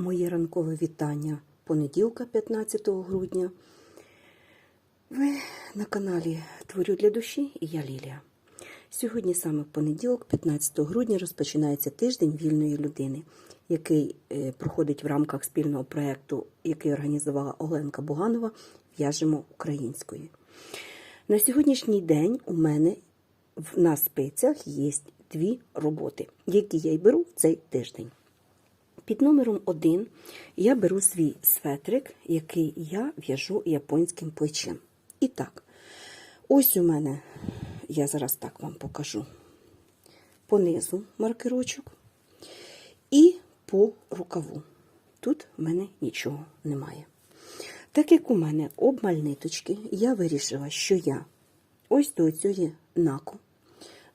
Моє ранкове вітання понеділка, 15 грудня. Ви на каналі Творю для душі і я Лілія. Сьогодні саме в понеділок, 15 грудня, розпочинається тиждень вільної людини, який е, проходить в рамках спільного проєкту, який організувала Оленка Буганова В'яжемо українською. На сьогоднішній день у мене на спицях є дві роботи, які я й беру в цей тиждень. Під номером 1 я беру свій светрик, який я в'яжу японським плечем. І так, ось у мене, я зараз так вам покажу, понизу маркерочок і по рукаву. Тут в мене нічого немає. Так як у мене обмаль ниточки, я вирішила, що я ось до цієї наку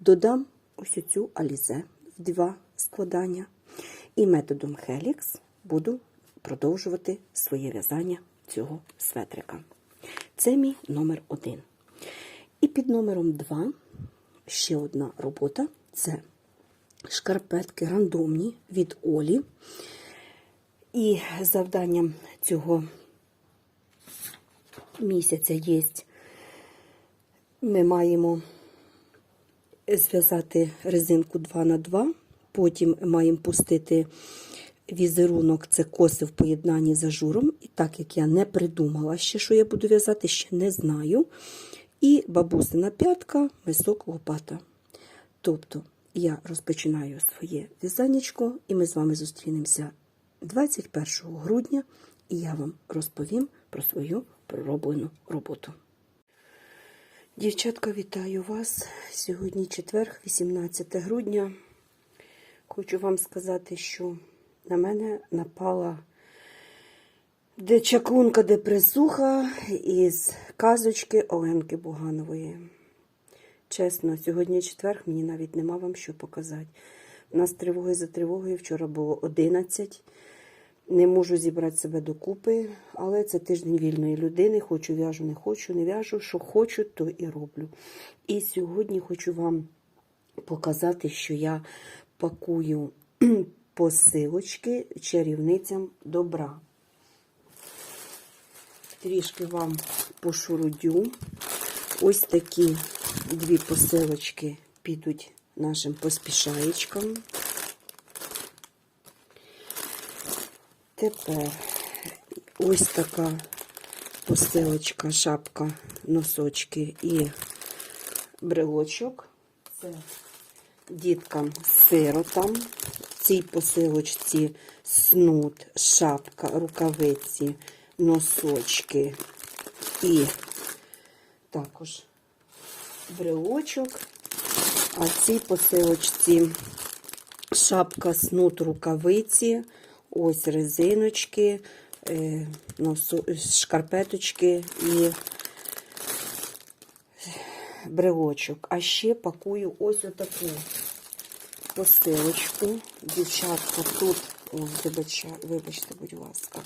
додам ось цю алізе в два складання. І методом Helix буду продовжувати своє в'язання цього светрика. Це мій номер один. І під номером 2 ще одна робота це шкарпетки рандомні від Олі. І завданням цього місяця є, ми маємо зв'язати резинку 2 на 2 потім маємо пустити візерунок, це коси в поєднанні з ажуром. І так як я не придумала ще, що я буду в'язати, ще не знаю. І бабусина п'ятка, мисок лопата. Тобто я розпочинаю своє в'язаннячко, і ми з вами зустрінемося 21 грудня, і я вам розповім про свою пророблену роботу. Дівчатка, вітаю вас. Сьогодні четверг, 18 грудня. Хочу вам сказати, що на мене напала де чаклунка депресуха із казочки Оленки Буганової. Чесно, сьогодні четверг, мені навіть нема вам що показати. У нас тривоги за тривогою, вчора було 11. Не можу зібрати себе докупи, але це тиждень вільної людини. Хочу в'яжу, не хочу, не в'яжу. Що хочу, то і роблю. І сьогодні хочу вам показати, що я пакую посилочки чарівницям добра. Трішки вам пошурудю. Ось такі дві посилочки підуть нашим поспішаєчкам. Тепер ось така посилочка, шапка, носочки і брелочок. Це діткам сиротам. В цій посилочці снуд, шапка, рукавиці, носочки і також брелочок. А в цій посилочці шапка, снуд, рукавиці, ось резиночки, е, шкарпеточки і брелочок. А ще пакую ось отаку посилочку. Дівчатка, тут, вибачте, будь ласка.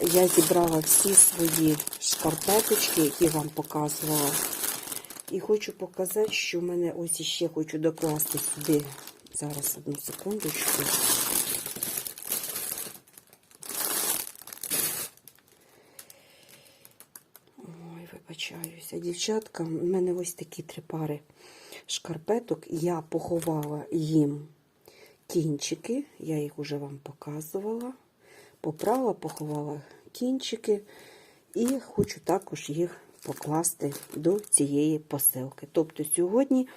Я зібрала всі свої шкарпеточки, які вам показувала. І хочу показати, що в мене ось іще хочу докласти сюди. Зараз одну секундочку. Ой, вибачаюся. Дівчатка, в мене ось такі три пари шкарпеток. Я поховала їм кінчики. Я їх уже вам показувала. Попрала, поховала кінчики. І хочу також їх покласти до цієї посилки. Тобто сьогодні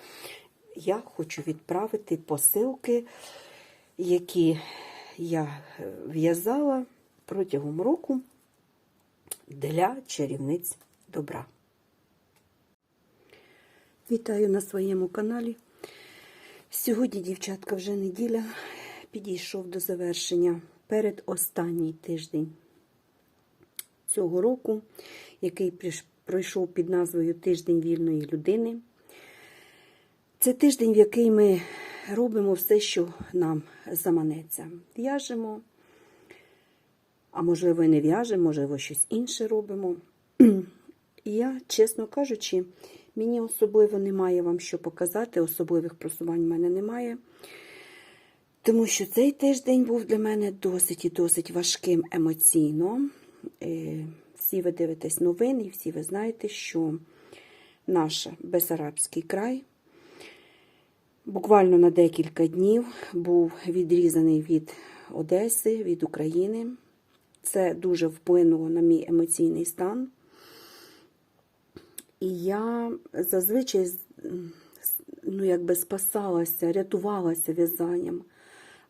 я хочу відправити посилки, які я е, в'язала протягом року для чарівниць добра. Вітаю на своєму каналі. Сьогодні, дівчатка, вже неділя підійшов до завершення перед останній тиждень цього року, який пройшов під назвою Тиждень вільної людини. Це тиждень, в який ми робимо все, що нам заманеться. В'яжемо, а можливо, і не в'яжемо, можливо, щось інше робимо. І я, чесно кажучи, мені особливо немає вам що показати, особливих просувань в мене немає. Тому що цей тиждень був для мене досить і досить важким емоційно. Е, Всі ви дивитесь новини, і всі ви знаєте, що наш Бесарабський край буквально на декілька днів був відрізаний від Одеси, від України. Це дуже вплинуло на мій емоційний стан. І я зазвичай ну, якби спасалася, рятувалася в'язанням.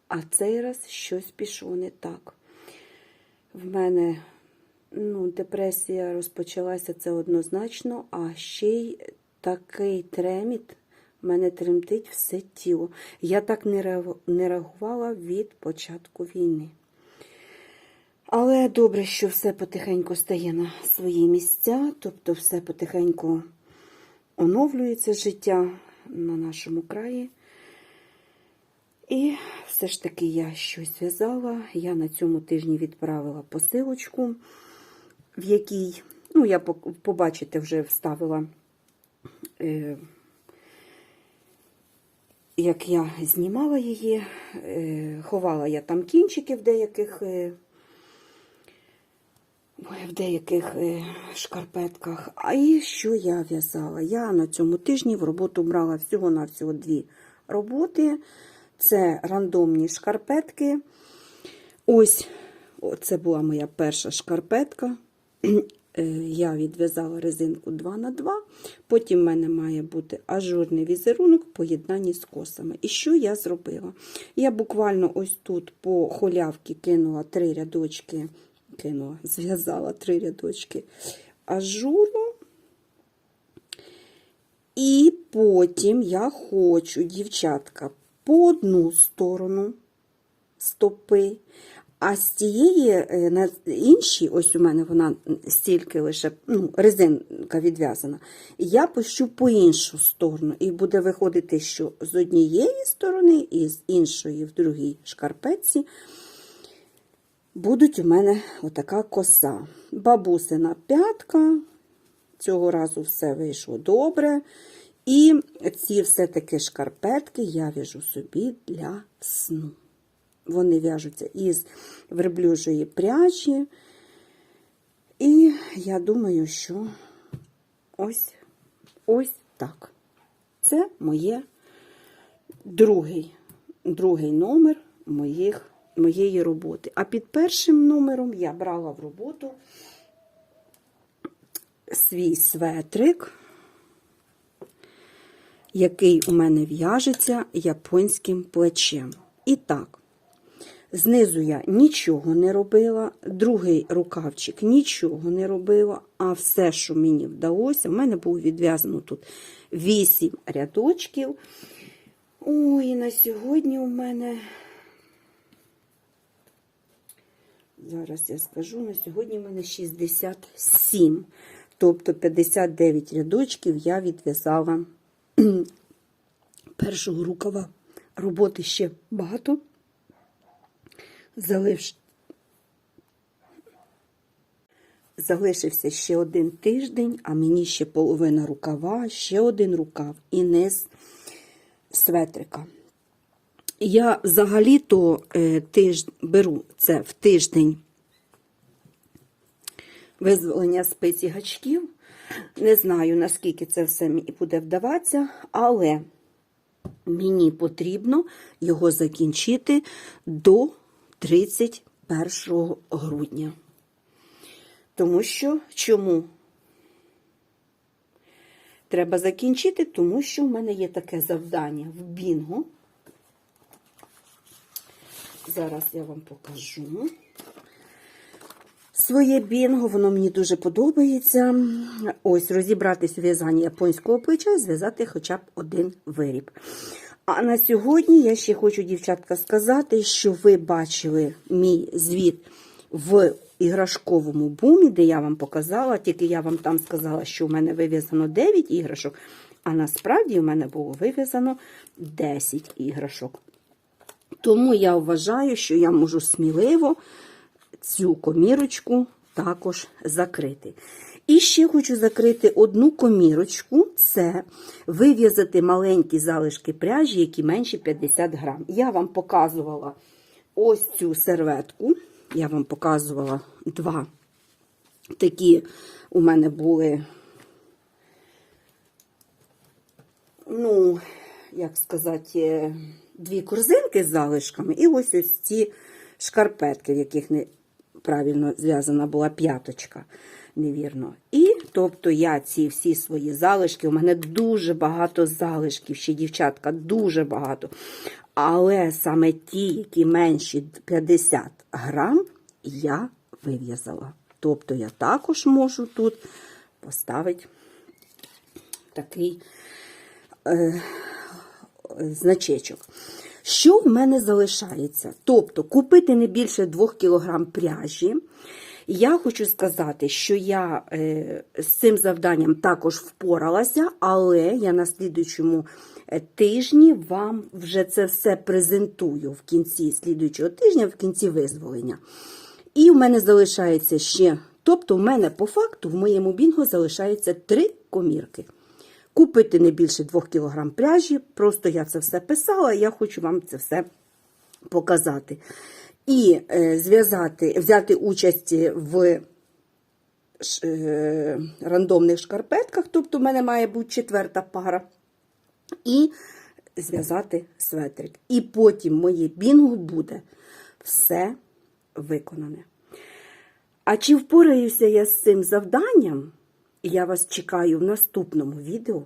А цей раз щось пішло не так. В мене ну, депресія розпочалася це однозначно, а ще й такий треміт, в мене тремтить все тіло. Я так не реагувала від початку війни. Але добре, що все потихеньку стає на свої місця, тобто все потихеньку оновлюється життя на нашому краї. І все ж таки я щось в'язала. Я на цьому тижні відправила посилочку, в якій, ну, я побачите, вже вставила, е, як я знімала її, е, ховала я там кінчики в деяких. Е, в деяких е, шкарпетках. А і що я в'язала? Я на цьому тижні в роботу брала всього-навсього дві роботи. Це рандомні шкарпетки. Ось це була моя перша шкарпетка. Е, Я відв'язала резинку 2 на 2 Потім в мене має бути ажурний візерунок в поєднанні з косами. І що я зробила? Я буквально ось тут по холявці кинула три рядочки, кинула, зв'язала три рядочки ажуру. І потім я хочу, дівчатка, по одну сторону стопи, а з тієї е, на іншій, ось у мене вона стільки лише ну, резинка відв'язана, я пущу по іншу сторону. І буде виходити, що з однієї сторони і з іншої в другій шкарпетці будуть у мене отака коса. Бабусина п'ятка. Цього разу все вийшло добре. І ці все-таки шкарпетки я в'яжу собі для сну. Вони в'яжуться із верблюжої пряжі. І я думаю, що ось ось так. Це моє другий, другий номер моїх, моєї роботи. А під першим номером я брала в роботу свій светрик, який у мене в'яжеться японським плечем. І так, знизу я нічого не робила, другий рукавчик нічого не робила, а все, що мені вдалося, в мене було відв'язано тут 8 рядочків. Ой, на сьогодні у мене. Зараз я скажу, на сьогодні в мене 67. Тобто 59 рядочків я відв'язала першого рукава. Роботи ще багато. Залиш... Залишився ще один тиждень, а мені ще половина рукава, ще один рукав і низ светрика. Я взагалі-то е, тиж... беру це в тиждень визволення спиці гачків. Не знаю, наскільки це все буде вдаватися, але мені потрібно його закінчити до 31 грудня. Тому що чому? Треба закінчити, тому що в мене є таке завдання в Бінго. Зараз я вам покажу. Своє бінго, воно мені дуже подобається. Ось розібратись у в'язанні японського плеча і зв'язати хоча б один виріб. А на сьогодні я ще хочу, дівчатка, сказати, що ви бачили мій звіт в іграшковому бумі, де я вам показала, тільки я вам там сказала, що в мене вив'язано 9 іграшок, а насправді в мене було вив'язано 10 іграшок. Тому я вважаю, що я можу сміливо цю комірочку також закрити. І ще хочу закрити одну комірочку це вив'язати маленькі залишки пряжі, які менші 50 грам. Я вам показувала ось цю серветку. Я вам показувала два такі у мене були, ну, як сказати, дві корзинки з залишками, і ось ось ці шкарпетки, в яких неправильно зв'язана була п'яточка. Невірно. І тобто я ці всі свої залишки, у мене дуже багато залишків, ще дівчатка, дуже багато. Але саме ті, які менші 50 грам, я вив'язала. Тобто я також можу тут поставити такий е, значечок. Що в мене залишається? Тобто купити не більше 2 кг пряжі. Я хочу сказати, що я е, з цим завданням також впоралася, але я на слідуючому е, тижні вам вже це все презентую в кінці слідуючого тижня, в кінці визволення. І в мене залишається ще, тобто в мене по факту в моєму бінго залишається три комірки. Купити не більше 2 кг пряжі, просто я це все писала, я хочу вам це все показати. І е, зв'язати, взяти участь в е, рандомних шкарпетках, тобто в мене має бути четверта пара, і зв'язати светрик. І потім моє бінго буде все виконане. А чи впораюся я з цим завданням? Я вас чекаю в наступному відео,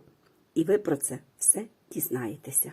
і ви про це все дізнаєтеся.